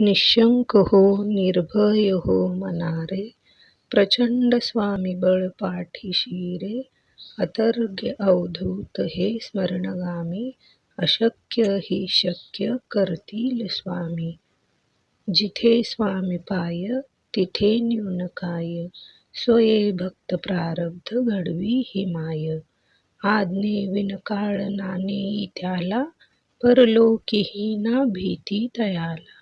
निशंक हो निर्भय हो मनारे प्रचंड स्वामी बळ पाठीशी रे अवधूत हे स्मरणगामी अशक्य ही शक्य करतील स्वामी। जिथे स्वामी पाय तिथे न्यून काय स्वये भक्त प्रारब्ध घडवी ही माय। आज्ञे विनकाळ नाने त्याला परलोकीही ना भीती तयाला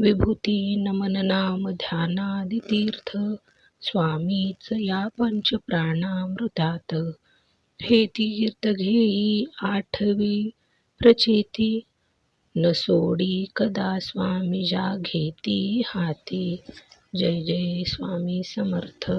विभूती नमन नाम ध्यानादि तीर्थ स्वामीच या पंच प्राणामृतात हे तीर्थ घेई आठवी प्रचेती. न सोडी कदा स्वामी जा घेती हाती. जय जय स्वामी समर्थ.